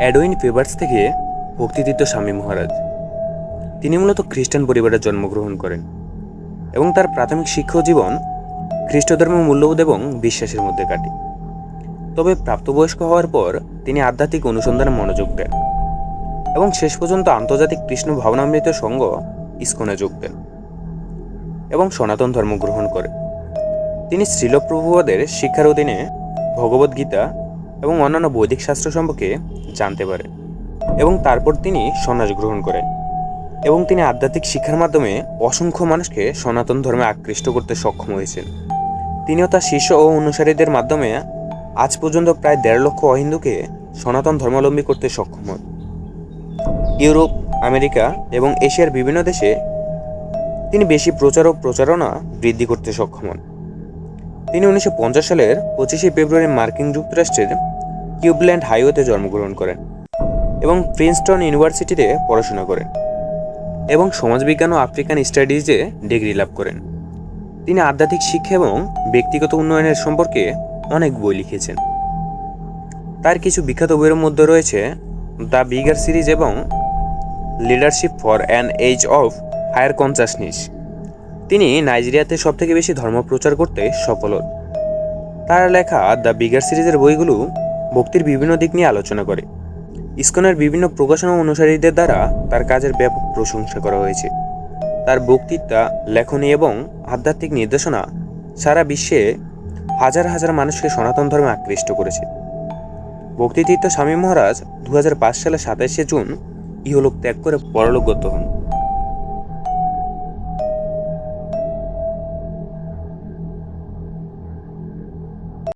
অ্যাডওইন favours থেকে ভক্তিতীর্থ স্বামী মহারাজ। তিনি মূলত খ্রিস্টান পরিবারে জন্মগ্রহণ করেন এবং তার প্রাথমিক শিক্ষা জীবন খ্রিস্ট ধর্মের মূল্যবোধ এবং বিশ্বাসের মধ্যে কাটে। তবে প্রাপ্তবয়স্ক হওয়ার পর তিনি আধ্যাত্মিক অনুসন্ধানে মনোযোগ দেন এবং শেষ পর্যন্ত আন্তর্জাতিক কৃষ্ণ ভাবনামৃত সংঘ ইস্কনে যোগ দেন এবং সনাতন ধর্ম গ্রহণ করেন। তিনি শ্রীলপ্রভুবাদের শিক্ষার অধীনে ভগবদ্গীতা এবং অন্যান্য বৈদিক শাস্ত্র সম্পর্কে জানতে পারে এবং তারপর তিনি সন্ন্যাস গ্রহণ করেন এবং তিনি আধ্যাত্মিক শিক্ষার মাধ্যমে অসংখ্য মানুষকে সনাতন ধর্মে আকৃষ্ট করতে সক্ষম হয়েছেন। তিনিও তার শিষ্য ও অনুসারীদের মাধ্যমে আজ পর্যন্ত প্রায় দেড় লক্ষ অহিন্দুকে সনাতন ধর্মাবলম্বী করতে সক্ষম হন। ইউরোপ, আমেরিকা এবং এশিয়ার বিভিন্ন দেশে তিনি বেশি প্রচার ও প্রচারণা বৃদ্ধি করতে সক্ষম হন। তিনি উনিশশো পঞ্চাশ সালের পঁচিশে ফেব্রুয়ারি মার্কিন যুক্তরাষ্ট্রের কিউবল্যান্ড হাইওয়েতে জন্মগ্রহণ করেন এবং প্রিন্সটন ইউনিভার্সিটিতে পড়াশোনা করেন এবং সমাজবিজ্ঞান ও আফ্রিকান স্টাডিজে ডিগ্রি লাভ করেন। তিনি আধ্যাত্মিক শিক্ষা এবং ব্যক্তিগত উন্নয়নের সম্পর্কে অনেক বই লিখেছেন। তার কিছু বিখ্যাত বইয়ের মধ্যে রয়েছে দ্য বিগার সিরিজ এবং leadership for an age of higher consciousness তিনি নাইজেরিয়াতে সবথেকে বেশি ধর্ম প্রচার করতে সফল হন। তার লেখা দ্য বিগার সিরিজের বইগুলো ভক্তির বিভিন্ন দিক নিয়ে আলোচনা করে। ইসকনের বিভিন্ন প্রকাশনা অনুসারীদের দ্বারা তার কাজের ব্যাপক প্রশংসা করা হয়েছে। তার বক্তৃতা, লেখনী এবং আধ্যাত্মিক নির্দেশনা সারা বিশ্বে হাজার হাজার মানুষকে সনাতন ধর্মে আকৃষ্ট করেছে। ভক্তিতীর্থ স্বামী মহারাজ দু সালে সাতাশে জুন ইহলোক ত্যাগ করে পরলোকগত হন।